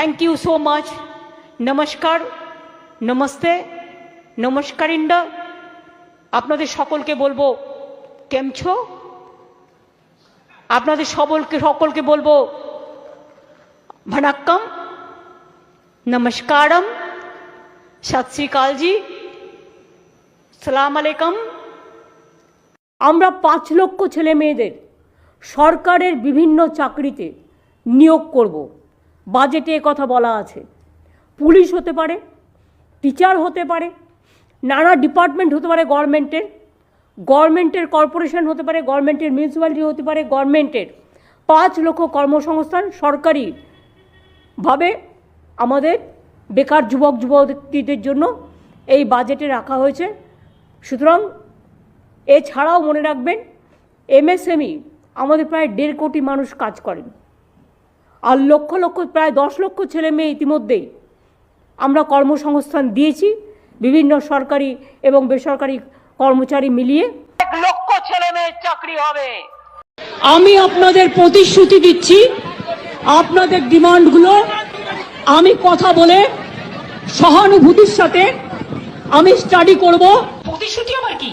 Thank you so much নমস্কার নমস্তে নমস্কার ইন্ডা আপনাদের সকলকে বলব কেম ছো আপনাদের সকলকে সকলকে বলব, ভনাক্কম। নমস্কারম। সত শ্রীকাল জি সালাম আলাইকুম। আমরা পাঁচ লক্ষ ছেলে মেয়েদের সরকারের বিভিন্ন চাকরিতে নিয়োগ করব। বাজেটে কথা বলা আছে। পুলিশ হতে পারে, টিচার হতে পারে, নানা ডিপার্টমেন্ট হতে পারে গভর্নমেন্টের গভর্নমেন্টের কর্পোরেশন হতে পারে, গভর্নমেন্টের মিউনিসিপ্যালিটি হতে পারে, গভর্নমেন্টের পাঁচ লক্ষ কর্মসংস্থান সরকারিভাবে আমাদের বেকার যুবক যুবতীদের জন্য এই বাজেটে রাখা হয়েছে। সুতরাং এছাড়াও মনে রাখবেন, এমএসএমই আমাদের প্রায় দেড় কোটি মানুষ কাজ করেন। আর লক্ষ লক্ষ প্রায় দশ লক্ষ ছেলে মেয়ে ইতিমধ্যেই আমরা কর্মসংস্থান দিয়েছি বিভিন্ন সরকারি এবং বেসরকারি কর্মচারী মিলিয়ে। এক লক্ষ ছেলে মেয়ের চাকরি হবে। আমি আপনাদের প্রতিশ্রুতি দিচ্ছি আপনাদের ডিমান্ডগুলো আমি কথা বলে সহানুভূতির সাথে আমি স্টাডি করব। প্রতিশ্রুতি আবার কি?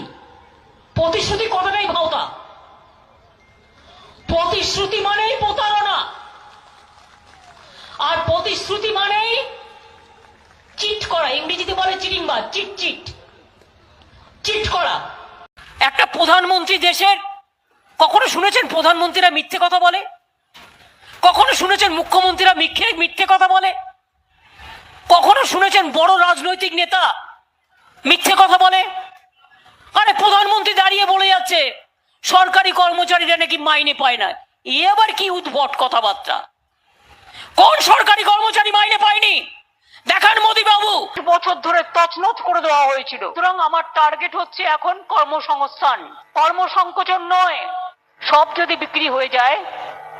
প্রতিশ্রুতি কথাটাই ভাওতা? প্রতিশ্রুতি মানেই প্রতারণা। আর প্রতিশ্রুতি মানেই চিট করা, ইংরেজিতে বলে চিটিং বা চিট চিট। চিট করা। একটা প্রধানমন্ত্রী দেশের, কখনো শুনেছেন প্রধানমন্ত্রীরা মিথ্যে কথা বলে? কখনো শুনেছেন মুখ্যমন্ত্রীরা মিথ্যে মিথ্যে কথা বলে? কখনো শুনেছেন বড় রাজনৈতিক নেতা মিথ্যে কথা বলে? আরে প্রধানমন্ত্রী দাঁড়িয়ে বলে যাচ্ছে, সরকারি কর্মচারীরা নাকি মাইনে পায় না। এ আবার কি উদ্ভট কথাবার্তা? কোন সরকারি কর্মচারী মাইনে পায়নি? দেখান মোদি বাবু বছর ধরে তছনছ করে দেওয়া হয়েছিল। সুতরাং আমার টার্গেট হচ্ছে এখন কর্মসংস্থান। কর্মসংকোচন নয়। সব যদি বিক্রি হয়ে যায়,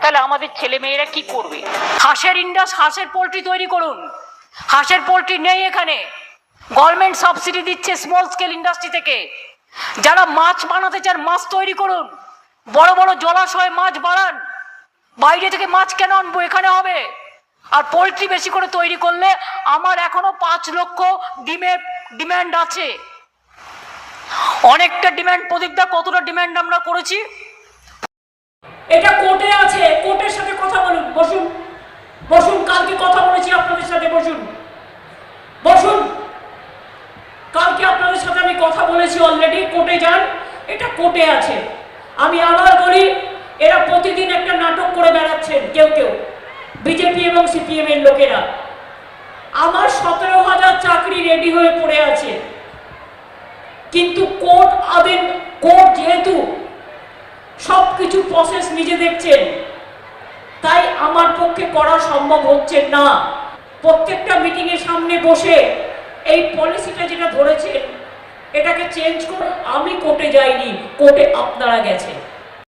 তাহলে আমাদের ছেলে মেয়েরা কি করবে? হাঁসের ইন্ডাস হাঁসের পোলট্রি তৈরি করুন। হাঁসের পোলট্রি নেই এখানে। গভর্নমেন্ট সাবসিডি দিচ্ছে স্মল স্কেল ইন্ডাস্ট্রি থেকে। যারা মাছ বানাতে চান, মাছ তৈরি করুন। বড় বড় জলাশয়ে মাছ বাড়ান। বাইরে থেকে মাছ কেন আনব? এখানে হবে। আর পোলট্রি বেশি করে তৈরি করলে আমার এখনও পাঁচ লক্ষ ডিমের ডিম্যান্ড আছে। অনেকটা ডিমান্ড প্রদীপদা কতটা ডিম্যান্ড আমরা করেছি? এটা কোর্টে আছে কোর্টের সাথে কথা বলুন, বসুন। বসুন, কালকে কথা বলেছি আপনাদের সাথে, বসুন। বসুন। কালকে আপনাদের সাথে আমি কথা বলেছি অলরেডি কোর্টে যান। এটা কোর্টে আছে। আমি আবার বলি, এরা প্রতিদিন একটা নাটক করে বেড়াচ্ছেন, কেউ কেউ। বিজেপি এবং সিপিএম এর লোকেরা। আমার সতেরো হাজার চাকরি রেডি হয়ে পড়ে আছে। কিন্তু কোর্ট আদেন, কোর্ট যেহেতু সব কিছু প্রসেস নিজে দেখছেন, তাই আমার পক্ষে করা সম্ভব হচ্ছে না। প্রত্যেকটা মিটিংয়ের সামনে বসে এই পলিসিটা যেটা ধরেছেন, এটাকে চেঞ্জ করে আমি কোর্টে যাইনি কোর্টে আপনারা গেছেন।